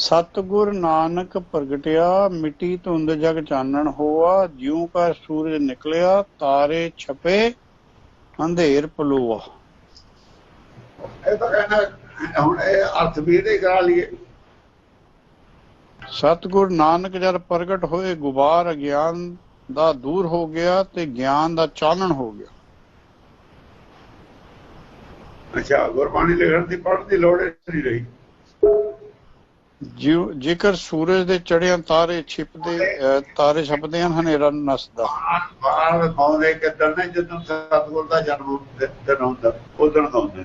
ਸਤਗੁਰ ਨਾਨਕ ਪ੍ਰਗਟਿਆ ਮਿੱਟੀ ਧੁੰਦ ਜਗ ਚਾਨਣ ਹੋਆ ਜਿਉ ਕਾ ਸੂਰਜ ਨਿਕਲਿਆ ਤਾਰੇ ਛਪੇ ਅੰਧੇਰ ਪਲੋਆ। ਇਹ ਤਾਂ ਕਹਿੰਦਾ ਹੁਣ ਇਹ ਅਰਥ ਵੀ ਇਹਦੇ ਕਰਾ ਲਈਏ। ਸਤਗੁਰ ਨਾਨਕ ਜਦ ਪ੍ਰਗਟ ਹੋਏ ਗੁਬਾਰ ਅਗਿਆਨ ਦਾ ਦੂਰ ਹੋ ਗਿਆ ਤੇ ਗਿਆਨ ਦਾ ਚਾਨਣ ਹੋ ਗਿਆ। ਅੱਛਾ ਗੁਰਬਾਣੀ ਲਿਖਣ ਦੀ ਪੜ੍ਹਨ ਦੀ ਲੋੜ ਨਹੀਂ ਰਹੀ। ਜੇਕਰ ਸੂਰਜ ਦੇ ਚੜ੍ਹਿਆਂ ਤਾਰੇ ਛਿਪਦੇ ਤਾਰੇ ਛਪਦੇ ਹਨ, ਹਨੇਰਾ ਨਸਦਾ। ਬਾਹਰ ਆਉਂਦੇ ਕਿਦਣ ਨੇ, ਜਦੋਂ ਸਤਗੁਰ ਦਾ ਜਨਮ ਦਿਨ ਹੁੰਦਾ ਉਦੋਂ ਆਉਂਦੇ ਨੇ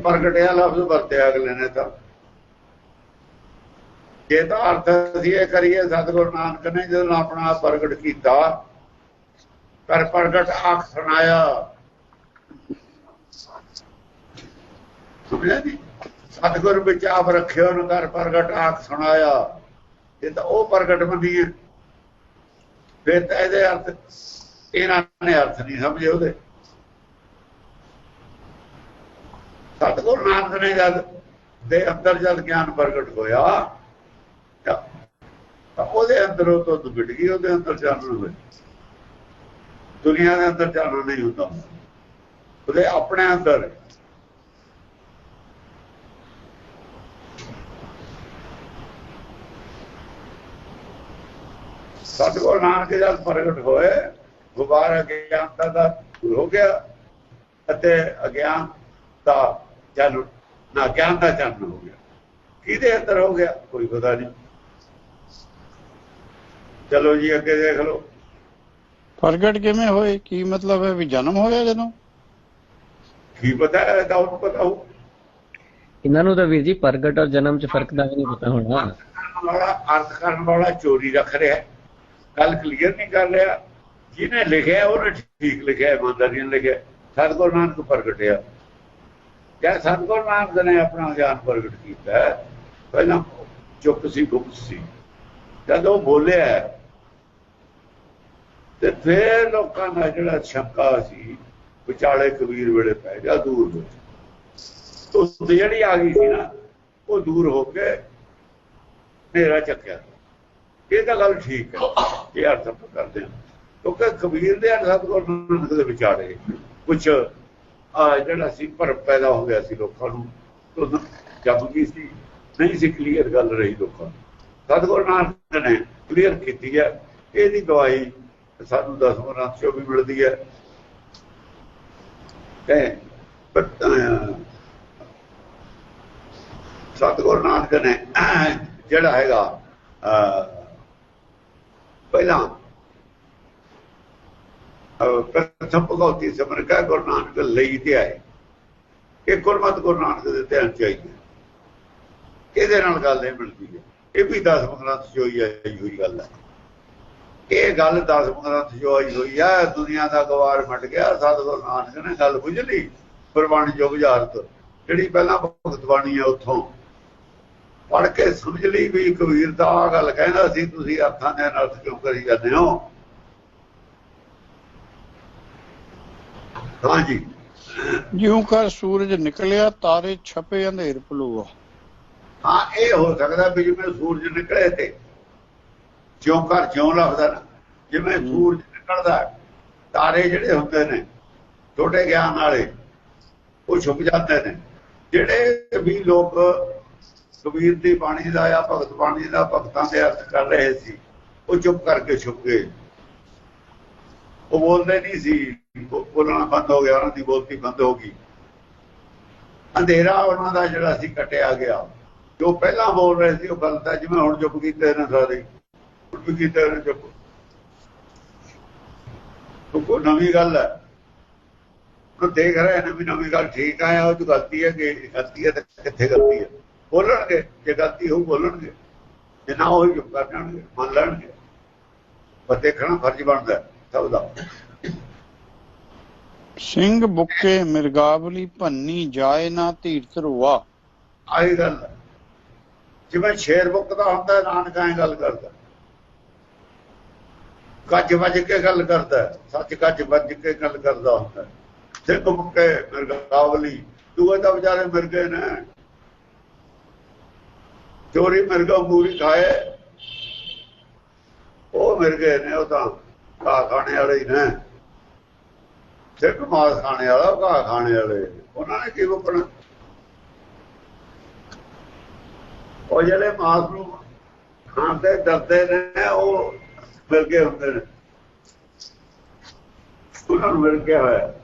ਪ੍ਰਗਟਿਆ ਲਫ਼ਜ਼ ਵਰਤਿਆ ਅਗਲੇ ਨੇ ਤਾਂ। ਜੇ ਤਾਂ ਅਰਥ ਅਸੀਂ ਇਹ ਕਰੀਏ, ਸਤਗੁਰ ਨਾਨਕ ਨੇ ਜਦੋਂ ਆਪਣਾ ਪ੍ਰਗਟ ਕੀਤਾ ਕਰ ਪ੍ਰਗਟ ਆਖ ਸੁਣਾਇਆ। ਸੁਣਿਆ ਜੀ? ਸਤਗੁਰ ਵਿੱਚ ਆਪ ਰੱਖਿਓ ਨੂੰ ਘਰ ਪ੍ਰਗਟ ਆਖ ਸੁਣਾਇਆ। ਇਹ ਤਾਂ ਉਹ ਪ੍ਰਗਟ ਬੰਦੀ ਹੈ। ਫਿਰ ਤਾਂ ਇਹਦੇ ਅਰਥ, ਇਹਨਾਂ ਨੇ ਅਰਥ ਨਹੀਂ ਸਮਝੇ ਉਹਦੇ। ਸਤਗੁਰ ਨਾਨਕ ਨੇ ਜਦ ਦੇ ਅੰਦਰ ਜਦ ਗਿਆਨ ਪ੍ਰਗਟ ਹੋਇਆ, ਤਾਂ ਤਾਂ ਉਹਦੇ ਅੰਦਰੋਂ ਤੋਂ ਦੁੱਗੜ ਗਈ, ਉਹਦੇ ਅੰਦਰ ਚਾਨਣ ਹੋਇਆ ਦੁਨੀਆ ਦੇ ਅੰਦਰ ਚਾਨਣ ਨਹੀਂ ਹੁੰਦਾ। ਉਹਦੇ ਆਪਣੇ ਅੰਦਰ ਸਤਗੁਰ ਨਾਨਕ ਜਦ ਪ੍ਰਗਟ ਹੋਏ ਗੁਬਾਰ ਅਗਿਆਨਤਾ ਦਾ ਹੋ ਗਿਆ। ਅਤੇ ਅਗਿਆਨ ਦਾ ਚਾਨਣ ਨਾ ਗਿਆਨ ਦਾ ਚਾਨਣ ਹੋ ਗਿਆ। ਕਿਹਦੇ ਅੰਦਰ ਹੋ ਗਿਆ? ਕੋਈ ਪਤਾ ਨਹੀਂ। ਚਲੋ ਜੀ ਅੱਗੇ ਦੇਖ ਲਓ। ਪ੍ਰਗਟ ਕਿਵੇਂ ਹੋਏ? ਕੀ ਮਤਲਬ ਹੈ ਵੀ ਜਨਮ ਹੋਇਆ ਜਦੋਂ? ਕੀ ਪਤਾ ਹੈ ਤਾਂ ਉਹਨੂੰ ਪਤਾ ਹੋ ਇਹਨਾਂ ਨੂੰ ਤਾਂ ਵੀਰ ਜੀ ਪ੍ਰਗਟ ਔਰ ਜਨਮ 'ਚ ਫ਼ਰਕ ਦਾ ਨਹੀਂ ਪਤਾ ਹੋਣਾ। ਵਾਲਾ ਅਰਥ ਕਰਨ ਵਾਲਾ ਚੋਰੀ ਰੱਖ ਰਿਹਾ ਹੈ। ਗੱਲ ਕਲੀਅਰ ਨਹੀਂ ਕਰ ਰਿਹਾ। ਜਿਹਨੇ ਲਿਖਿਆ, ਉਹਨੇ ਠੀਕ ਲਿਖਿਆ, ਇਮਾਨਦਾਰੀ ਨਾਲ ਲਿਖਿਆ। ਸਤਿਗੁਰੂ ਨਾਨਕ ਪ੍ਰਗਟਿਆ। ਕਿਆ ਸਤਿਗੁਰੂ ਨਾਨਕ ਨੇ ਆਪਣਾ ਗਿਆਨ ਪ੍ਰਗਟ ਕੀਤਾ ਪਹਿਲਾਂ ਚੁੱਪ ਸੀ ਗੁਪਤ ਸੀ। ਜਦ ਉਹ ਬੋਲਿਆ ਤੇ ਫੇਰ ਲੋਕਾਂ ਦਾ ਜਿਹੜਾ ਸ਼ੰਕਾ ਸੀ, ਵਿਚਾਲੇ ਕਬੀਰ ਵੇਲੇ ਪੈ ਗਿਆ, ਦੂਰ ਹੋ ਉਸ ਜਿਹੜੀ ਆ ਗਈ ਸੀ ਨਾ, ਉਹ ਦੂਰ ਹੋ ਕੇ ਹਨੇਰਾ ਚੱਕਿਆ। ਇਹ ਤਾਂ ਗੱਲ ਠੀਕ ਹੈ ਇਹ ਅਰਥ ਆਪਾਂ ਕਰਦੇ ਹਾਂ ਕਿਉਂਕਿ ਕਬੀਰ ਦੇ ਅਰਥ ਕੋਲ ਨਾਨਕ ਦੇ ਵਿਚਾਰੇ ਕੁਝ ਆ ਜਿਹੜਾ ਸੀ ਪਰ ਪੈਦਾ ਹੋ ਗਿਆ ਸੀ ਲੋਕਾਂ ਨੂੰ ਤੋਂ ਜਦ ਗਈ ਸੀ? ਨਹੀਂ ਸੀ ਕਲੀਅਰ ਗੱਲ ਰਹੀ ਲੋਕਾਂ ਨੂੰ। ਸਤਿਗੁਰੂ ਨਾਨਕ ਨੇ ਕਲੀਅਰ ਕੀਤੀ ਹੈ। ਇਹਦੀ ਦਵਾਈ ਸਾਨੂੰ ਦਸਵੇਂ ਰਾਤ ਚੋਂ ਵੀ ਮਿਲਦੀ ਹੈ। ਤੇ ਪਰ, ਸਤਿਗੁਰੂ ਨਾਨਕ ਨੇ ਜਿਹੜਾ ਹੈਗਾ ਅਹ, ਪਹਿਲਾਂ ਅਹ, ਪ੍ਰਥਮ ਭਗਉਤੀ ਸਮਰ ਕਾ ਗੁਰੂ ਨਾਨਕ ਲਈ ਤੇ ਆਏ। ਇਹ ਗੁਰਮਤ ਗੁਰੂ ਨਾਨਕ ਦੇ ਧਿਆਨ ਚ ਆਈ ਹੈ। ਇਹਦੇ ਨਾਲ ਗੱਲ ਇਹ ਮਿਲਦੀ ਹੈ। ਇਹ ਵੀ 10 ਗ੍ਰੰਥ ਚ ਹੋਈ ਆਈ ਹੋਈ ਗੱਲ ਹੈ। ਇਹ ਗੱਲ 10 ਗ੍ਰੰਥ ਚ ਹੋਈ ਹੋਈ ਹੈ ਦੁਨੀਆ ਦਾ ਗਵਾਰ ਮਟ ਗਿਆ ਸਤਿਗੁਰੂ ਨਾਨਕ ਨੇ ਗੱਲ ਬੁੱਝ ਲਈ। ਗੁਰਬਾਣੀ ਜੋ ਬੁਝਾਰਤ ਜਿਹੜੀ ਪਹਿਲਾਂ ਭਗਤ ਬਾਣੀ ਹੈ ਉੱਥੋਂ ਪੜ ਕੇ ਸਮਝ ਲਈ ਵੀ ਕਬੀਰ ਦਾ ਆ ਗੱਲ ਕਹਿੰਦਾ ਸੀ ਤੁਸੀਂ ਅਰਥਾਂ ਦੇ ਅਰਥ ਕਿਉਂ ਕਰੀ ਜਾਂਦੇ ਹੋ? ਹਾਂਜੀ ਜਿਉਂ ਕਾ ਸੂਰਜ ਨਿਕਲਿਆ ਤਾਰੇ ਛਪੇ ਅੰਧੇਰ ਪਲੋਆ ਹਾਂ ਇਹ ਹੋ ਸਕਦਾ ਵੀ ਜਿਵੇਂ ਸੂਰਜ ਨਿਕਲੇ ਤੇ ਜਿਉਂ ਕਰ ਜਿਉਂ ਲੱਗਦਾ ਨਾ ਜਿਵੇਂ ਸੂਰਜ ਨਿਕਲਦਾ ਤਾਰੇ ਜਿਹੜੇ ਹੁੰਦੇ ਨੇ ਛੋਟੇ ਗਿਆਨ ਵਾਲੇ ਉਹ ਛੁਪ ਜਾਂਦੇ ਨੇ। ਜਿਹੜੇ ਵੀ ਲੋਕ ਕਬੀਰ ਦੀ ਬਾਣੀ ਦਾ ਆ ਭਗਤ ਬਾਣੀ ਦਾ ਭਗਤਾਂ ਦੇ ਅਰਥ ਕਰ ਰਹੇ ਸੀ, ਉਹ ਚੁੱਪ ਕਰਕੇ ਛੁਪ ਗਏ। ਉਹ ਬੋਲਦੇ ਨਹੀਂ ਸੀ ਬੋਲਣਾ ਬੰਦ ਹੋ ਗਿਆ, ਉਹਨਾਂ ਦੀ ਬੋਲਤੀ ਬੰਦ ਹੋ ਗਈ। ਅੰਧੇਰਾ ਉਹਨਾਂ ਦਾ ਜਿਹੜਾ ਸੀ, ਕਟਿਆ ਗਿਆ। ਜੋ ਪਹਿਲਾਂ ਬੋਲ ਰਹੇ ਸੀ, ਉਹ ਗਲਤ ਹੈ, ਜਿਵੇਂ ਹੁਣ ਚੁੱਪ ਕੀਤੇ ਨੇ ਸਾਰੇ। ਹੁਣ ਵੀ ਕੀਤੇ ਨੇ ਚੁੱਪ। ਕੋਈ ਨਵੀਂ ਗੱਲ ਹੈ। ਉਹ ਦੇਖ ਰਹੇ ਨੇ ਵੀ ਨਵੀਂ ਗੱਲ ਠੀਕ ਆਇਆ ਉਹ 'ਚ ਗਲਤੀ ਹੈ ਕਿ ਗਲਤੀ ਹੈ ਤਾਂ ਕਿੱਥੇ ਗਲਤੀ ਹੈ। ਬੋਲਣਗੇ ਜੇ ਗਲਤੀ ਹੋਊ ਬੋਲਣਗੇ ਜੇ ਨਾ ਹੋਈ ਚੁੱਪ ਕਰ ਜਾਣਗੇ ਮੰਨ ਲੈਣਗੇ। ਪਰ ਦੇਖਣਾ ਫਰਜ਼ ਬਣਦਾ ਹੈ ਸਭ ਦਾ। ਸਿੰਘ ਬੁੱਕੇ ਮਿਰਗਾਵਲੀ ਭੰਨੀ ਜਾਏ ਨਾ ਧੀਰਤ ਰੁਆ ਆਹੀ ਗੱਲ ਹੈ। ਜਿਵੇਂ ਸ਼ੇਰ ਮੁਕਦਾ ਹੁੰਦਾ ਨਾਨਕ ਐਂ ਗੱਲ ਕਰਦਾ। ਗੱਜ ਵੱਜ ਕੇ ਗੱਲ ਕਰਦਾ ਹੈ, ਸੱਚ ਗੱਜ ਵੱਜ ਕੇ ਗੱਲ ਕਰਦਾ ਹੁੰਦਾ। ਹੈ। ਸਿੰਘ ਮੁੱਕੇ ਮਿਰਗਾਵਲੀ ਦੂਏ ਤਾਂ ਵਿਚਾਰੇ ਮਿਰ ਗਏ ਨੇ। ਚੋਰੀ ਮਿਰਗਾ ਮੂਰੀ ਖਾਏ। ਉਹ ਮਿਰਗੇ ਨੇ, ਉਹ ਤਾਂ ਘਾਹ ਖਾਣੇ ਵਾਲੇ ਹੀ ਨੇ। ਸਿਰਫ ਮਾਸ ਖਾਣੇ ਵਾਲਾ, ਉਹ ਘਾਹ ਖਾਣੇ ਵਾਲੇ। ਉਹਨਾਂ ਨੇ ਕੀ ਮੁਕਣਾ ਉਹ ਜਿਹੜੇ ਮਾਸ ਨੂੰ ਖਾਣ ਤੇ ਡਰਦੇ ਨੇ, ਉਹ ਮਿਰਗੇ ਹੁੰਦੇ ਨੇ। ਉਹਨਾਂ ਨੂੰ ਮਿਲ ਗਿਆ ਹੋਇਆ।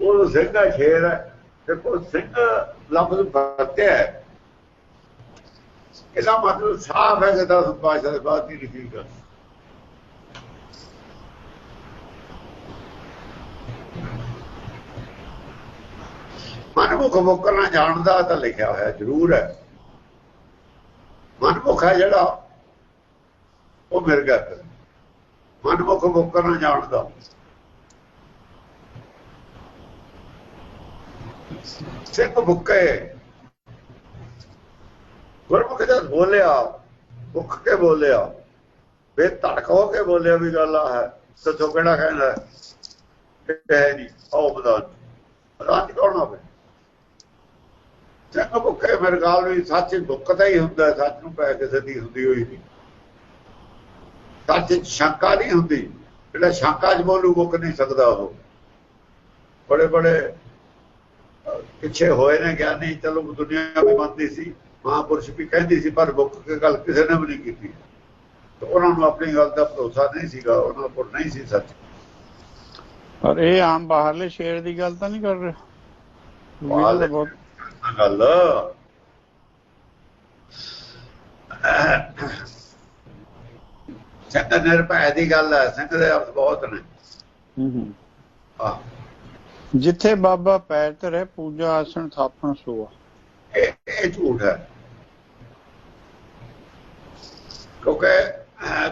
ਉਹ ਸਿੰਘਾ ਸ਼ੇਰ ਹੈ। ਦੇਖੋ, ਸਿੰਘ ਲਫ਼ਜ਼ ਵਰਤਿਆ ਹੈ। ਇਹਦਾ ਮਤਲਬ ਸਾਫ਼ ਹੈ ਕਿ ਦਸ ਪਾਸ਼ਾ ਦੇ ਬਾਅਦ ਹੀ ਲਿਖੀ ਗੱਲ। ਮਨਮੁਖ ਮੁਕਰਨਾ ਜਾਣਦਾ ਤਾਂ ਲਿਖਿਆ ਹੋਇਆ ਜ਼ਰੂਰ ਹੈ। ਮਨਮੁਖ ਹੈ ਜਿਹੜਾ ਉਹ ਮਿਰ ਗਿਆ। ਫਿਰ। ਮਨਮੁਖ ਮੁਕਰਨਾ ਜਾਣਦਾ। ਸਿੱਖ ਮੁੱਕੇ ਗੁਰਮੁਖ ਜਦ ਬੋਲਿਆ ਮੁੱਖ ਕੇ ਬੋਲਿਆ। ਵੇ ਧੜਕ ਹੋ ਕੇ ਬੋਲਿਆ ਵੀ ਗੱਲ ਆ ਹੈ। ਸੱਚੋ ਕਿਹੜਾ ਕਹਿੰਦਾ ਹੈ? ਨਹੀਂ, ਆਓ ਬਦਾਨ ਰਾਤ ਕੌਣ ਹੋਵੇ ਸਿੰਘ ਮੁੱਕੇ ਮੇਰੇ ਗਾਲ ਵੀ ਸੱਚ ਮੁੱਕਦਾ ਹੀ ਹੁੰਦਾ ਸੱਚ ਨੂੰ ਪੈ ਕਿਸੇ ਦੀ ਹੁੰਦੀ ਹੋਈ ਨਹੀਂ। ਸੱਚ ਸ਼ੰਕਾ ਨਹੀਂ ਹੁੰਦੀ। ਜਿਹੜਾ ਸ਼ੰਕਾ 'ਚ ਬੋਲੂ ਮੁੱਕ ਨਹੀਂ ਸਕਦਾ ਉਹ। ਬੜੇ ਬੜੇ ਪਿੱਛੇ ਹੋਏ ਨੇ ਗਿਆਨੀ, ਚਲੋ ਦੁਨੀਆ ਵੀ ਮੰਨਦੀ ਸੀ। ਮਹਾਪੁਰਸ਼ ਵੀ ਕਹਿੰਦੀ ਸੀ ਪਰ ਮੁੱਕ ਕੇ ਗੱਲ ਕਿਸੇ ਨੇ ਵੀ ਨਹੀਂ ਕੀਤੀ। ਤੇ ਉਹਨਾਂ ਨੂੰ ਆਪਣੀ ਗੱਲ ਦਾ ਭਰੋਸਾ ਨਹੀਂ ਸੀਗਾ ਉਹਨਾਂ ਕੋਲ ਨਹੀਂ ਸੀ ਸੱਚ। ਪਰ ਇਹ ਆਮ ਬਾਹਰਲੇ ਸ਼ੇਰ ਦੀ ਗੱਲ ਤਾਂ ਨਹੀਂ ਕਰ ਰਿਹਾ। ਬਹੁਤ ਗੱਲ। ਸਿੰਘ ਨਿਰਭੈ ਦੀ ਗੱਲ ਹੈ ਸਿੰਘ ਦੇ ਅਰਥ ਬਹੁਤ ਨੇ। ਹੂੰ ਹੂੰ। ਆਹ, ਜਿੱਥੇ ਬਾਬਾ ਪੈਰ ਧਰੇ ਪੂਜਾ ਆਸਣ ਥਾਪਣ ਸੋਆ। ਇਹ ਝੂਠ ਹੈ। ਕਿਉਂਕਿ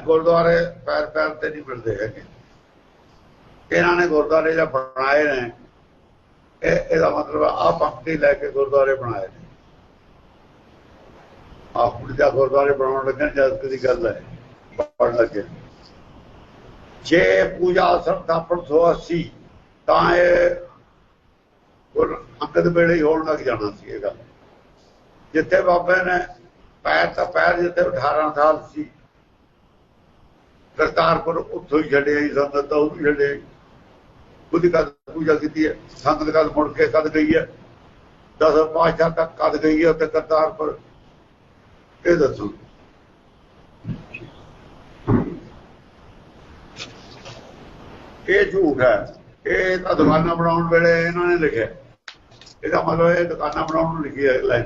ਗੁਰਦੁਆਰੇ ਪੈਰ ਪੈਰ ਤੇ ਨਹੀਂ ਮਿਲਦੇ ਹੈਗੇ। ਇਹਨਾਂ ਨੇ ਗੁਰਦੁਆਰੇ ਜਾਂ ਬਣਾਏ ਨੇ, ਇਹ ਇਹਦਾ ਮਤਲਬ ਆ ਪੰਕਤੀ ਲੈ ਕੇ ਗੁਰਦੁਆਰੇ ਬਣਾਏ ਨੇ। ਆਹ ਹੁਣ ਗੁਰਦੁਆਰੇ ਬਣਾਉਣ ਲੱਗਣ ਜਦ ਦੀ ਗੱਲ ਹੈ ਪੜਨ ਲੱਗੇ। ਜੇ ਪੂਜਾ ਸਰਤਾਪਨ 180 ਤਾਂ ਇਹ ਗੁਰ ਅੰਗਦ ਵੇਲੇ ਹੀ ਹੋਣ ਲੱਗ ਜਾਣਾ ਸੀ ਇਹ ਗੱਲ। ਜਿੱਥੇ ਬਾਬੇ ਨੇ ਪੈਰ ਤਾਂ ਪੈਰ ਜਿੱਥੇ 18 ਸਾਲ ਸੀ, ਕਰਤਾਰਪੁਰ ਉੱਥੋਂ ਹੀ ਛੱਡਿਆ ਹੀ ਸੰਗਤ ਤਾਂ ਉਹ ਵੀ ਛੱਡਿਆ ਉਹਦੀ ਕਦ ਪੂਜਾ ਕੀਤੀ ਹੈ, ਸੰਗਤ ਕਦ ਮੁੜ ਕੇ ਕਦ ਗਈ ਹੈ ਦਸ ਪਾਸ਼ਾ ਤੱਕ ਕਦ ਗਈ ਹੈ ਉੱਥੇ ਕਰਤਾਰਪੁਰ, ਇਹ ਦੱਸੋ। ਇਹ ਝੂਠ ਹੈ, ਇਹ ਤਾਂ ਦੁਕਾਨਾਂ ਬਣਾਉਣ ਵੇਲੇ ਇਹਨਾਂ ਨੇ ਲਿਖਿਆ। ਇਹਦਾ ਮਤਲਬ ਇਹ ਦੁਕਾਨਾਂ ਬਣਾਉਣ ਨੂੰ ਲਿਖੀ ਹੈ ਲਾਈਨ।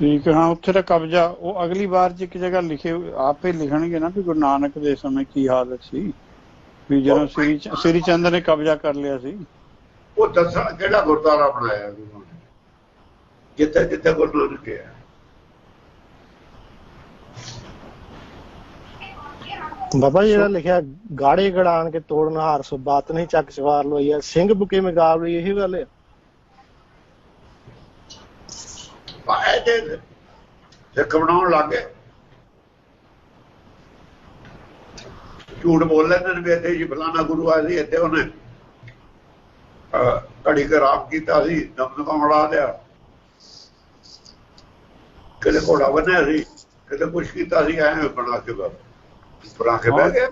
ਠੀਕ ਹੈ ਹਾਂ ਉੱਥੇ ਦਾ ਕਬਜ਼ਾ ਉਹ ਅਗਲੀ ਵਾਰ ਚ ਇੱਕ ਜਗ੍ਹਾ ਲਿਖੇ ਆਪੇ ਲਿਖਣਗੇ ਨਾ ਵੀ ਗੁਰੂ ਨਾਨਕ ਦੇ ਸਮੇਂ ਕੀ ਹਾਲਤ ਸੀ। ਵੀ ਜਦੋਂ ਸ੍ਰੀ ਚੰਦ ਨੇ ਕਬਜ਼ਾ ਕਰ ਲਿਆ ਸੀ। ਉਹ ਦੱਸਣ ਕਿਹੜਾ ਗੁਰਦੁਆਰਾ ਬਣਾਇਆ ਜਿੱਥੇ ਜਿੱਥੇ ਗੁਰੂ ਨਾਨਕ ਗਿਆ। ਬਾਬਾ ਜੀ ਇਹਦਾ ਲਿਖਿਆ ਗਾੜੇ ਗੜਾਣ ਕੇ ਤੋੜਨ ਹਾਰ ਸੋ ਬਾਤ ਨਹੀਂ ਚੱਕ ਸਵਾਰ ਲੋਈ ਹੈ। ਸਿੰਘ ਬੁਕੇ ਮਗਾਵ ਲਈ ਇਹੀ ਗੱਲ ਹੈ। ਪਾਏ ਤੇ ਸਿੱਖ ਬਣਾਉਣ ਲੱਗੇ ਝੂਠ ਬੋਲ ਲੈਂਦੇ ਨੇ ਵੀ ਇੱਥੇ ਜੀ ਫਲਾਣਾ ਗੁਰੂ ਆ ਸੀ ਇੱਥੇ ਉਹਨੇ ਘੜੀ ਰਾਮ ਕੀਤਾ ਸੀ ਦਮਦਮਾ ਉਡਾ ਲਿਆ। ਕਿਤੇ ਘੋੜਾ ਬੰਨਿਆ ਸੀ ਕਿਤੇ ਕੁਛ ਕੀਤਾ ਸੀ ਐਵੇਂ ਬਣਾ ਕੇ ਬਸ ਬਣਾ ਕੇ ਬਹਿ ਗਏ।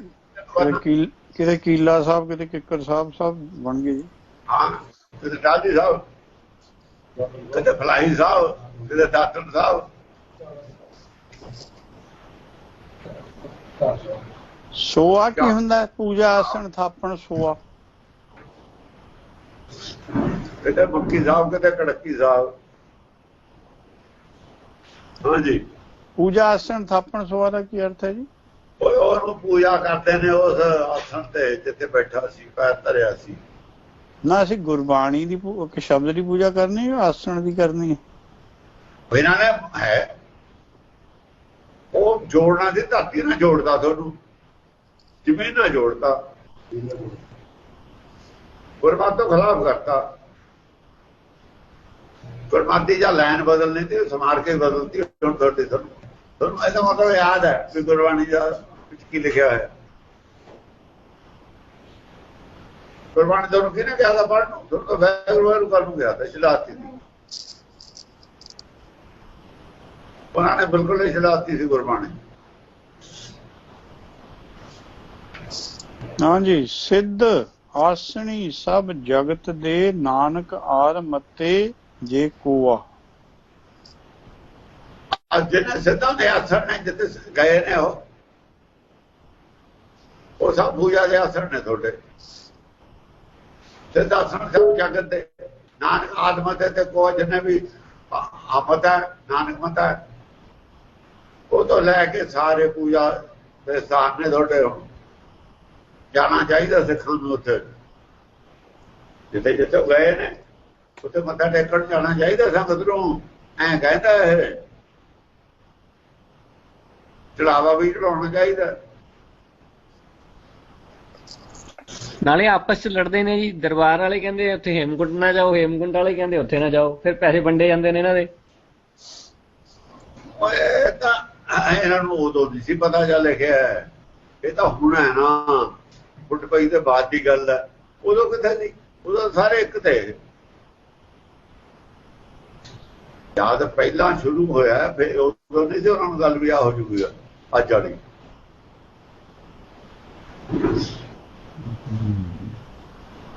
ਕਿਤੇ ਕੀਲ ਸਾਹਿਬ ਕਿਤੇ ਕਿੱਕਰ ਸਾਹਿਬ ਸਾਹਿਬ ਬਣ ਗਏ ਜੀ। ਹਾਂ ਕਿਤੇ ਦਾਦੀ ਸਾਹਿਬ ਕਿਤੇ ਫਲਾਈ ਸਾਹਿਬ ਕਿਤੇ ਦਾਤਨ ਸਾਹਿਬ। ਸੋਆ ਕੀ ਹੁੰਦਾ? ਪੂਜਾ ਆਸਣ ਥਾਪਣ ਸੋਆ। ਕਿਤੇ ਮੱਕੀ ਸਾਹਿਬ ਕਿਤੇ ਕੜਕੀ ਸਾਹਿਬ। ਹਾਂਜੀ ਪੂਜਾ ਆਸਣ ਥਾਪਣ ਸੋਆ ਦਾ ਕੀ ਅਰਥ ਹੈ ਜੀ? ਉਹ ਉਹਨੂੰ ਪੂਜਾ ਕਰਦੇ ਨੇ ਉਸ ਆਸਣ ਤੇ ਜਿੱਥੇ ਬੈਠਾ ਸੀ ਪੈਰ ਧਰਿਆ ਸੀ। ਨਾ ਅਸੀਂ ਗੁਰਬਾਣੀ ਦੀ ਇੱਕ ਸ਼ਬਦ ਦੀ ਪੂਜਾ ਕਰਨੀ ਹੈ, ਆਸਣ ਦੀ ਕਰਨੀ ਹੈ। ਇਹਨਾਂ ਨੇ ਹੈ। ਉਹ ਜੋੜਨਾ ਦੀ, ਧਰਤੀ ਨਾਲ ਜੋੜਦਾ ਤੁਹਾਨੂੰ। ਜ਼ਮੀਨ ਨਾਲ ਜੋੜਦਾ। ਗੁਰਬਾਤ ਤੋਂ ਖਿਲਾਫ ਕਰਤਾ। ਗੁਰਮਤਿ ਦੀ ਜਾਂ ਲਾਈਨ ਬਦਲਣੀ ਤੇ ਸਮਾਰ ਕੇ ਬਦਲਤੀ, ਹੁਣ ਤੁਹਾਡੇ ਤੁਹਾਨੂੰ ਤੁਹਾਨੂੰ ਇਹਦਾ ਮਤਲਬ ਯਾਦ ਹੈ ਕਿ ਗੁਰਬਾਣੀ ਦਾ ਵਿੱਚ ਕੀ ਲਿਖਿਆ ਹੋਇਆ। ਗੁਰਬਾਣੀ ਤੁਹਾਨੂੰ ਕਿਹਨੇ ਕਿਹਾ ਦਾ ਪੜ੍ਹਨ ਨੂੰ? ਤੁਹਾਨੂੰ ਤਾਂ ਵੈਗਰੂ ਕਰਨ ਨੂੰ ਗਿਆ ਤਾਂ ਸ਼ਲਾਤੀ ਦੀ ਉਹਨਾਂ ਨੇ ਬਿਲਕੁਲ ਹੀ ਸ਼ਲਾਤੀ ਸੀ ਗੁਰਬਾਣੀ। ਹਾਂਜੀ ਸਿੱਧ ਆਸਣੀ ਸਭ ਜਗਤ ਦੇ ਨਾਨਕ ਆਰ ਮਤੇ ਜੇ ਕੋਆ। ਅੱਜ ਜਿਹਨੇ ਸਿੱਧਾਂ ਦੇ ਆਸਣ ਨੇ ਜਿੱਥੇ ਗਏ ਨੇ ਉਹ ਉਹ ਸਭ ਪੂਜਾ ਦੇ ਆਸਣ ਨੇ ਤੁਹਾਡੇ। ਸਿੱਧ ਆਸਣ ਸਭ ਜਗਤ ਦੇ ਨਾਨਕ ਆਦਮ ਤੇ ਕੋ ਜਿਹਨੇ ਵੀ ਆਮਤਾ ਨਾਨਕ ਮਤਾ ਉਹ ਤੋਂ ਲੈ ਕੇ ਸਾਰੇ ਪੂਜਾ ਦੇ ਸਥਾਨ ਨੇ ਤੁਹਾਡੇ ਜਾਣਾ ਚਾਹੀਦਾ ਸਿੱਖਾਂ ਨੂੰ ਉੱਥੇ। ਜਿੱਥੇ ਜਿੱਥੇ ਗਏ ਨੇ, ਉੱਥੇ ਮੱਥਾ ਟੇਕਣ ਜਾਣਾ ਚਾਹੀਦਾ ਸੰਗਤ ਨੂੰ। ਐਂ ਕਹਿੰਦਾ ਇਹ। ਚੜਾਵਾ ਵੀ ਚੜਾਉਣਾ ਚਾਹੀਦਾ। ਨਾਲੇ ਆਪਸ ਚ ਲੜਦੇ ਨੇ ਜੀ, ਦਰਬਾਰ ਵਾਲੇ ਕਹਿੰਦੇ ਉੱਥੇ ਹੇਮਕੁੰਟ ਨਾ ਜਾਓ, ਹੇਮਕੁੰਟ ਵਾਲੇ ਕਹਿੰਦੇ ਉੱਥੇ ਨਾ ਜਾਓ, ਫਿਰ ਪੈਸੇ ਵੰਡੇ ਜਾਂਦੇ ਨੇ ਇਹਨਾਂ ਦੇ। ਓਏ ਤਾਂ ਇਹਨਾਂ ਨੂੰ ਉਦੋਂ ਨਹੀਂ ਸੀ ਪਤਾ ਜਾ ਲਿਖਿਆ ਇਹ ਤਾਂ ਹੁਣ ਹੈ ਨਾ, ਫੁੱਟ ਪਈ ਤੇ ਬਾਅਦ ਦੀ ਗੱਲ ਹੈ। ਉਦੋਂ ਕਿੱਥੇ ਸੀ? ਉਦੋਂ ਸਾਰੇ ਇੱਕ ਤੇ ਯਾਦ ਪਹਿਲਾਂ ਸ਼ੁਰੂ ਹੋਇਆ, ਫਿਰ ਉਦੋਂ ਨਹੀਂ ਸੀ ਉਹਨਾਂ ਨੂੰ ਗੱਲ ਵੀ ਆ ਹੋ ਜੂਗੀ, ਅੱਜ ਵਾਲੀ।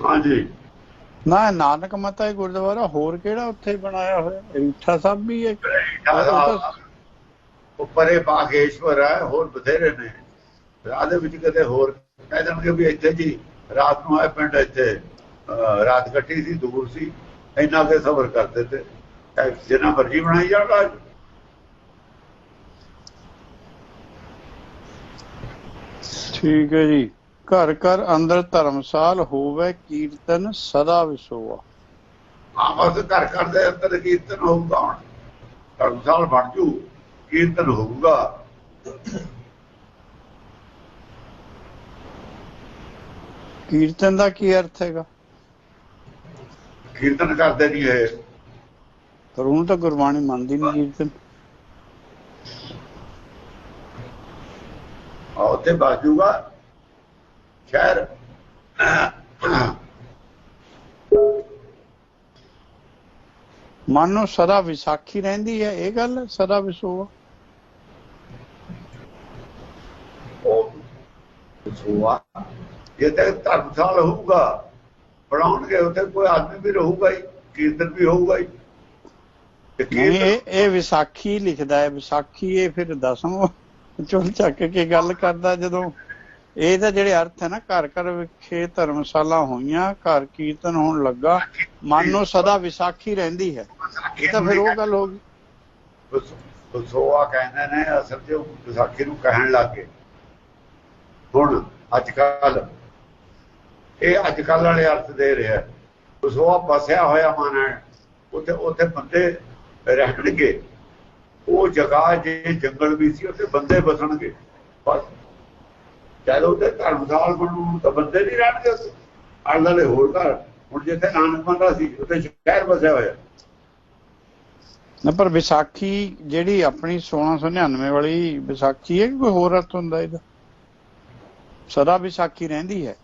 ਹਾਂਜੀ। ਨਾ ਨਾਨਕ ਮਤਾ ਹੀ ਗੁਰਦੁਆਰਾ ਹੋਰ ਕਿਹੜਾ ਉੱਥੇ ਬਣਾਇਆ ਹੋਇਆ? ਰੀਠਾ ਸਾਹਿਬ ਵੀ ਤਾਂ- ਉੱਪਰੇ ਬਾਗੇਸ਼ਵਰ ਹੈ ਹੋਰ ਬਥੇਰੇ ਨੇ। ਰਾਹ ਦੇ ਵਿੱਚ ਕਿਤੇ ਹੋਰ ਕਹਿ ਦੇਣਗੇ ਵੀ ਇੱਥੇ ਜੀ ਰਾਤ ਨੂੰ ਆਏ ਪਿੰਡ ਇੱਥੇ ਰਾਤ ਕੱਟੀ ਸੀ ਦੂਰ ਸੀ ਇੰਨਾ ਕੇ ਸਬਰ ਕਰਦੇ ਤੇ ਜਿੰਨਾ ਮਰਜ਼ੀ ਬਣਾਈ ਜਾਣਾ ਠੀਕ ਹੈ ਜੀ। ਘਰ ਘਰ ਅੰਦਰ ਧਰਮਸਾਲ ਹੋਵੇ ਕੀਰਤਨ ਸਦਾ ਵਿਸੋਆ। ਆਪਸ ਘਰ ਘਰ ਦੇ ਅੰਦਰ ਕੀਰਤਨ ਹੋਊਗਾ ਹੁਣ। ਧਰਮਸਾਲ ਬਣ ਜੂ ਕੀਰਤਨ ਹੋਊਗਾ। ਕੀਰਤਨ ਦਾ ਕੀ ਅਰਥ ਹੈਗਾ? ਕੀਰਤਨ ਕਰਦੇ ਨਹੀਂ ਇਹ। ਪਰ ਉਹਨੂੰ ਤਾਂ ਗੁਰਬਾਣੀ ਮੰਨਦੀ ਨਹੀਂ ਕੀਰਤਨ। ਆ ਉੱਥੇ ਬਾਜੂਗਾ ਸ਼ਹਿਰ। ਮਨ ਨੂੰ ਸਦਾ ਵਿਸਾਖੀ ਰਹਿੰਦੀ ਹੈ ਇਹ ਗੱਲ ਸਦਾ ਵਿਸੋਆ ਉਹ ਸੁਆ ਜੇ ਤੇ ਧਰਮਸਾਲ ਹੋਊਗਾ ਬਣਾਉਣਗੇ ਉੱਥੇ ਕੋਈ ਆਦਮੀ ਵੀ ਰਹੂਗਾ ਹੀ ਕੀਰਤਨ ਵੀ ਹੋਊਗਾ ਹੀ। ਇਹ ਇਹ ਵਿਸਾਖੀ ਲਿਖਦਾ ਹੈ। ਵਿਸਾਖੀ ਇਹ ਫਿਰ ਦਸਮ ਚੁੱਲ ਚੱਕ ਕੇ ਗੱਲ ਕਰਦਾ ਜਦੋਂ ਇਹ ਤਾਂ ਜਿਹੜੇ ਅਰਥ ਹੈ ਨਾ, ਘਰ ਘਰ ਵਿਖੇ ਧਰਮਸ਼ਾਲਾ ਹੋਈਆਂ, ਘਰ ਕੀਰਤਨ ਹੋਣ ਲੱਗਾ, ਮਨ ਨੂੰ ਸਦਾ ਵਿਸਾਖੀ ਰਹਿੰਦੀ ਹੈ। ਇਹ ਤਾਂ ਫਿਰ ਉਹ ਗੱਲ ਹੋ ਗਈ। ਸੋਆ ਕਹਿੰਦੇ ਨੇ, ਅਸਲ 'ਚ ਵਿਸਾਖੀ ਨੂੰ ਕਹਿਣ ਲੱਗੇ। ਹੁਣ ਅੱਜ ਕੱਲ ਇਹ ਅੱਜ ਕੱਲ ਵਾਲੇ ਅਰਥ ਦੇ ਰਿਹਾ ਸੋਆ ਬਸਿਆ ਹੋਇਆ ਮਨ ਹੈ, ਉੱਥੇ ਉੱਥੇ ਬੰਦੇ ਰਹਿਣਗੇ। ਉਹ ਜਗ੍ਹਾ, ਜੇ ਜੰਗਲ ਵੀ ਸੀ, ਉੱਥੇ ਬੰਦੇ ਬਸਣਗੇ ਬਸ ਜਦੋਂ ਉੱਥੇ ਧਰਮਸਾਲ ਬਣੂ ਤਾਂ ਬੰਦੇ ਨਹੀਂ ਰਹਿਣਗੇ ਉੱਥੇ। ਆਲੇ ਹੋਰ ਘਰ ਹੁਣ ਜਿੱਥੇ ਨਾਨਕ ਮੰਦਾ ਸੀ ਉੱਥੇ ਸ਼ਹਿਰ ਬਸਿਆ ਹੋਇਆ। ਨਾ ਪਰ ਵਿਸਾਖੀ ਜਿਹੜੀ ਆਪਣੀ 1699 ਵਾਲੀ ਵਿਸਾਖੀ ਹੈ ਕਿ ਕੋਈ ਹੋਰ ਅਰਥ ਹੁੰਦਾ ਇਹਦਾ? ਸਦਾ ਵਿਸਾਖੀ ਰਹਿੰਦੀ ਹੈ।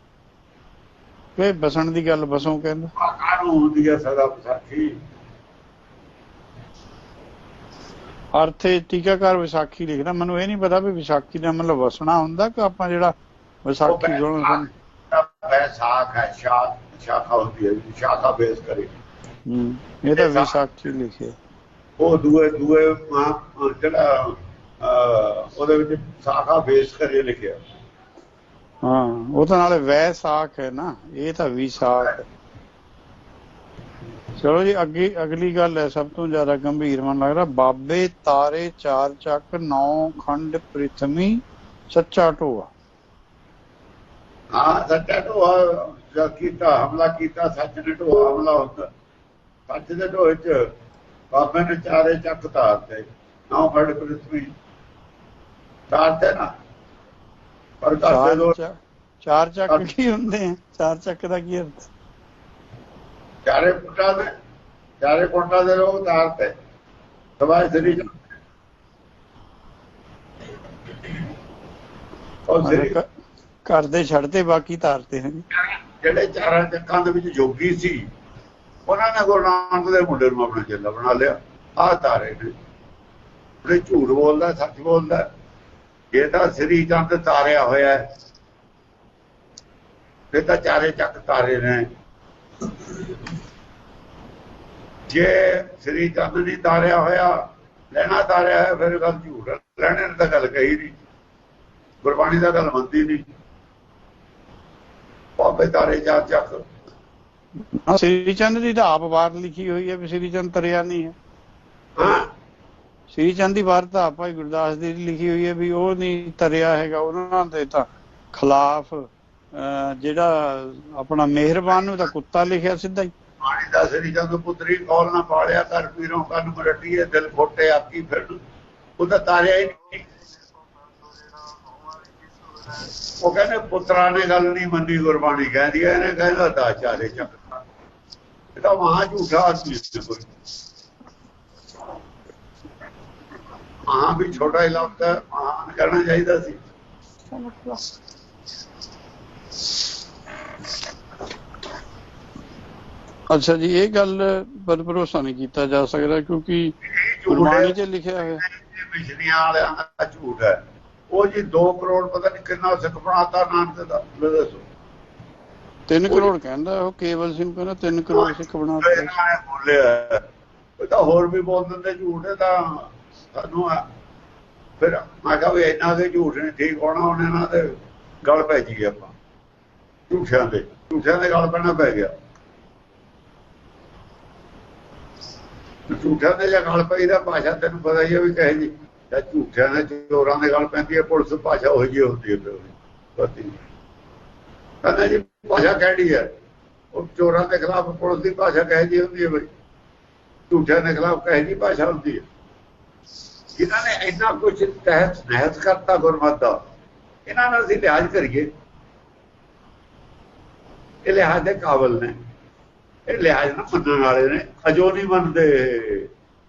ਕਿ ਬਸਣ ਦੀ ਗੱਲ ਬਸੋਂ ਕਹਿੰਦਾ। ਕਾਨੂੰ ਹੁੰਦੀ ਹੈ ਸਦਾ ਵਿਸਾਖੀ। ਅਰਥ ਟੀਕਾਕਾਰ ਵਿਸਾਖੀ ਲਿਖਦਾ ਮੈਨੂੰ ਇਹ ਨਹੀਂ ਪਤਾ ਵੀ ਵਿਸਾਖੀ ਦਾ ਮਤਲਬ ਵਸਣਾ ਹੁੰਦਾ ਕਿ ਆਪਾਂ ਜਿਹੜਾ ਵਿਸਾਖੀ ਗੁਣ ਬੈਸਾਖ ਹੈ ਸ਼ਾਖ ਸ਼ਾਖਾ ਹੁੰਦੀ ਹੈ ਸ਼ਾਖਾ ਬੇਸ ਕਰੇ। ਹੂੰ ਇਹ ਤਾਂ ਵਿਸਾਖੀ ਲਿਖਿਆ ਉਹ ਦੂਏ ਦੂਏ ਮਾਂ ਜਿਹੜਾ ਉਹਦੇ ਵਿੱਚ ਸ਼ਾਖਾ ਬੇਸ ਕਰੇ ਲਿਖਿਆ। ਹਾਂ ਉਹ ਤਾਂ ਨਾਲੇ ਵੈਸਾਖ ਹੈ ਨਾ ਇਹ ਤਾਂ ਵਿਸਾਖ ਹੈ। ਚਲੋ ਜੀ ਅੱਗੇ ਅਗਲੀ ਗੱਲ ਹੈ ਸਭ ਤੋਂ ਜ਼ਿਆਦਾ ਗੰਭੀਰ ਮਨ ਲੱਗਦਾ ਬਾਬੇ ਤਾਰੇ ਚਾਰ ਚੱਕ ਨੌ ਖੰਡ ਪ੍ਰਿਥਮੀ ਸੱਚਾ ਟੋਆ ਹਾਂ ਸੱਚਾ ਢੋਆ ਜਦ ਕੀਤਾ ਹਮਲਾ ਕੀਤਾ ਸੱਚ ਨੇ ਢੋਆ ਹਮਲਾ ਹੁੰਦਾ। ਸੱਚ ਦੇ ਢੋਏ ਚ ਬਾਬੇ ਨੇ ਚਾਰੇ ਚੱਕ ਤਾਰਤੇ ਨੌ ਫੜ ਪ੍ਰਿਥਵੀ। ਤਾਰਤੇ ਨਾ। ਪਰ ਚਾਰ ਚੱਕ ਕੀ ਹੁੰਦੇ ਆ? ਚਾਰ ਚੱਕ ਦਾ ਕੀ ਅਰਥ? ਚਾਰੇ ਪੁੱਟਾਂ ਦੇ ਚਾਰੇ ਪੁੱਟਾਂ ਦੇ ਲੋਕ ਤਾਰਤੇ ਸਵਾਈ ਸਰੀ ਚ ਉਹ ਸਰੀ ਘਰ ਦੇ ਛੱਡਤੇ ਬਾਕੀ ਤਾਰਤੇ ਹਨ ਜਿਹੜੇ ਚਾਰਾਂ ਚੱਕਾਂ ਦੇ ਵਿੱਚ ਜੋਗੀ ਸੀ ਉਹਨਾਂ ਨੇ ਗੁਰੂ ਨਾਨਕ ਦੇ ਮੁੰਡੇ ਨੂੰ ਆਪਣਾ ਚੇਲਾ ਬਣਾ ਲਿਆ। ਆਹ ਤਾਰੇ ਨੇ। ਉਹਨੇ ਝੂਠ ਬੋਲਦਾ ਸੱਚ ਬੋਲਦਾ। ਇਹ ਤਾਂ ਸ੍ਰੀ ਚੰਦ ਤਾਰਿਆ ਹੋਇਆ ਹੈ ਇਹ ਤਾਂ ਚਾਰੇ ਚੱਕ ਤਾਰੇ ਨੇ। ਜੇ ਸ੍ਰੀ ਚੰਦ ਨਹੀਂ ਤਾਰਿਆ ਹੋਇਆ ਲੈਣਾ ਤਾਰਿਆ ਹੈ ਫਿਰ ਗੱਲ ਝੂਠ। ਲੈਣੇ ਨੇ ਤਾਂ ਗੱਲ ਕਹੀ ਨਹੀਂ। ਗੁਰਬਾਣੀ ਦਾ ਗੱਲ ਮੰਨਦੀ ਨਹੀਂ। ਬਾਬੇ ਤਾਰੇ ਚਾਰ ਚੱਕ ਸ੍ਰੀ ਚੰਦ ਦੀ ਤਾਂ ਆਪ ਵਾਰ ਲਿਖੀ ਹੋਈ ਹੈ ਵੀ ਸ੍ਰੀ ਚੰਦ ਤਰਿਆ ਨਹੀਂ ਹੈ। ਸ੍ਰੀ ਚੰਦ ਦੀ ਵਾਰ ਤਾਂ ਭਾਈ ਗੁਰਦਾਸ ਦੀ ਲਿਖੀ ਹੋਈ ਹੈ ਵੀ ਉਹ ਨਹੀਂ ਤਰਿਆ ਹੈਗਾ ਉਹਨਾਂ ਦੇ ਤਾਂ ਖਿਲਾਫ ਜਿਹੜਾ ਆਪਣਾ ਮਿਹਰਬਾਨ ਨੂੰ ਤਾਂ ਕੁੱਤਾ ਲਿਖਿਆ ਸਿੱਧਾ ਹੀ। ਪਾਣੀ ਦਾ ਸ੍ਰੀ ਚੰਦ ਪੁੱਤਰੀ ਕੌਲ ਨਾ ਪਾਲਿਆ ਕਰ ਪੀਰੋਂ ਕੰਨ ਮਰਟੀਏ ਦਿਲ ਫੋਟੇ ਆਕੀ ਫਿਰ ਉਹ ਤਾਂ ਤਾਰਿਆ ਹੀ ਨਹੀਂ। ਉਹ ਕਹਿੰਦੇ ਪੁੱਤਰਾਂ ਨੇ ਗੱਲ ਨਹੀਂ ਮੰਨੀ ਗੁਰਬਾਣੀ ਕਹਿੰਦੀ ਹੈ ਇਹਨੇ ਕਹਿੰਦਾ ਤਾਂ ਚਾਰੇ ਚੱਕ ਇਹ ਤਾਂ ਮਹਾ ਝੂਠਾ ਆਦਮੀ ਸੀ ਕੋਈ ਹਾਂ ਵੀ ਛੋਟਾ ਹੀ ਲੱਗਦਾ ਮਹਾਨ ਕਰਨਾ ਚਾਹੀਦਾ ਸੀ। ਅੱਛਾ ਜੀ ਇਹ ਗੱਲ ਪਰ ਭਰੋਸਾ ਨਹੀਂ ਕੀਤਾ ਜਾ ਸਕਦਾ ਕਿਉਂਕਿ ਗੁਰਬਾਣੀ 'ਚ ਲਿਖਿਆ ਹੋਇਆ ਮਿਸ਼ਨੀਆਂ ਵਾਲਿਆਂ ਦਾ ਝੂਠ ਹੈ। ਉਹ ਜੀ 2 ਕਰੋੜ ਪਤਾ ਨਹੀਂ ਕਿੰਨਾ ਸਿੱਖ ਬਣਾਤਾ ਨਾਨਕ ਦਾ ਦੱਸੋ। 3 ਕਰੋੜ ਕਹਿੰਦਾ ਉਹ ਕੇਵਲ ਸਿੰਘ ਕਹਿੰਦਾ 3 ਕਰੋੜ ਸਿੱਖ ਬਣਾ ਦਿੱਤੇ ਇਹਨਾਂ ਨੇ ਬੋਲਿਆ। ਉਹ ਤਾਂ ਹੋਰ ਵੀ ਬੋਲ ਦਿੰਦੇ ਝੂਠ ਹੈ ਤਾਂ ਸਾਨੂੰ ਫਿਰ ਮੈਂ ਕਿਹਾ ਵੀ ਇਹਨਾਂ ਦੇ ਝੂਠ ਨੇ ਠੀਕ ਹੋਣਾ ਇਹਨਾਂ ਦੇ ਗਲ ਪੈ ਜੀ ਆਪਾਂ। ਝੂਠਿਆਂ ਦੇ ਝੂਠਿਆਂ ਦੇ ਗਲ ਪੈਣਾ ਪੈ ਗਿਆ। ਝੂਠਿਆਂ ਦੇ ਜਾਂ ਗੱਲ ਪਈ ਦਾ ਭਾਸ਼ਾ ਤੈਨੂੰ ਪਤਾ ਹੀ ਹੈ ਵੀ ਕਹੇ ਜੀ ਜਾਂ ਝੂਠਿਆਂ ਦੇ ਚੋਰਾਂ ਦੇ ਗੱਲ ਪੈਂਦੀ ਹੈ ਪੁਲਿਸ ਭਾਸ਼ਾ ਉਹੀ ਜਿਹੀ ਹੁੰਦੀ ਹੈ ਫਿਰ ਪਤੀ ਕਹਿੰਦਾ ਜੀ ਭਾਸ਼ਾ ਕਿਹੜੀ ਹੈ ਉਹ ਚੋਰਾਂ ਦੇ ਖਿਲਾਫ ਪੁਲਿਸ ਦੀ ਭਾਸ਼ਾ ਕਹੇ ਜੀ ਹੁੰਦੀ ਹੈ ਬਈ? ਝੂਠਿਆਂ ਦੇ ਖਿਲਾਫ ਕਹੇ ਜੀ ਭਾਸ਼ਾ ਹੁੰਦੀ ਹੈ ਜਿਨ੍ਹਾਂ ਨੇ ਇੰਨਾ ਕੁਝ ਤਹਿਤ ਨਹਿਤ ਕਰਤਾ ਗੁਰਮਤ ਦਾ। ਇਹਨਾਂ ਨਾਲ ਅਸੀਂ ਲਿਹਾਜ਼ ਕਰੀਏ। ਇਹ ਲਿਹਾਜ਼ ਦੇ ਕਾਬਲ ਨੇ। ਇਹ ਲਿਹਾਜ਼ ਨਾ ਮੰਨਣ ਵਾਲੇ ਨੇ। ਅਜੋ ਨਹੀਂ ਮੰਨਦੇ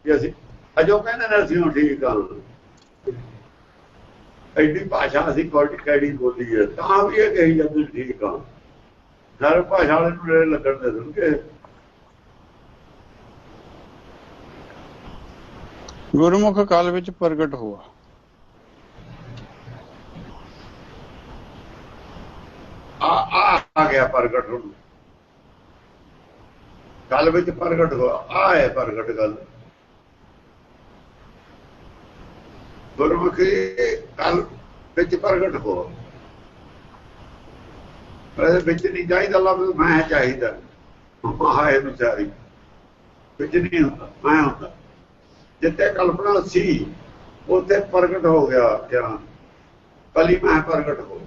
ਕਿ ਅਸੀਂ। ਅਜੋ ਕਹਿੰਦੇ ਨੇ ਅਸੀਂ ਠੀਕ ਹਾਂ ਐਡੀ ਭਾਸ਼ਾ ਅਸੀਂ ਕੋਟੀ ਕਿਹੜੀ ਬੋਲੀ ਹੈ ਤਾਂ ਵੀ ਇਹ ਕਹੀ ਜਾਂਦੇ ਠੀਕ ਹਾਂ ਹਰ ਭਾਸ਼ਾ ਵਾਲੇ ਨੂੰ ਨੇੜੇ ਲੱਗਣ ਦੇ ਦੇਣਗੇ। ਗੁਰਮੁਖ ਕਾਲ ਵਿੱਚ ਪ੍ਰਗਟ ਹੋਆ। ਆ ਆ ਆ ਗਿਆ ਪ੍ਰਗਟ ਹੁਣ। ਗੱਲ ਵਿੱਚ ਪ੍ਰਗਟ ਹੋਇਆ ਆ ਹੈ ਪ੍ਰਗਟ ਗੱਲ। ਗੁਰਮੁਖੀ ਗੱਲ ਵਿੱਚ ਪ੍ਰਗਟ ਹੋ। ਪਰ ਵਿੱਚ ਨਹੀਂ ਚਾਹੀਦਾ ਲਫ਼ਜ਼, ਮੈਂ ਚਾਹੀਦਾ। ਹਾਏ ਵਿਚਾਰੀ, ਵਿੱਚ ਨਹੀਂ ਹੁੰਦਾ, ਮੈਂ ਹੁੰਦਾ। ਜਿੱਤੇ ਕਲਪਨਾ ਸੀ, ਉੱਥੇ ਪ੍ਰਗਟ ਹੋ ਗਿਆ ਗਿਆਨ। ਕਲੀ ਮੈਂ ਪ੍ਰਗਟ ਹੋ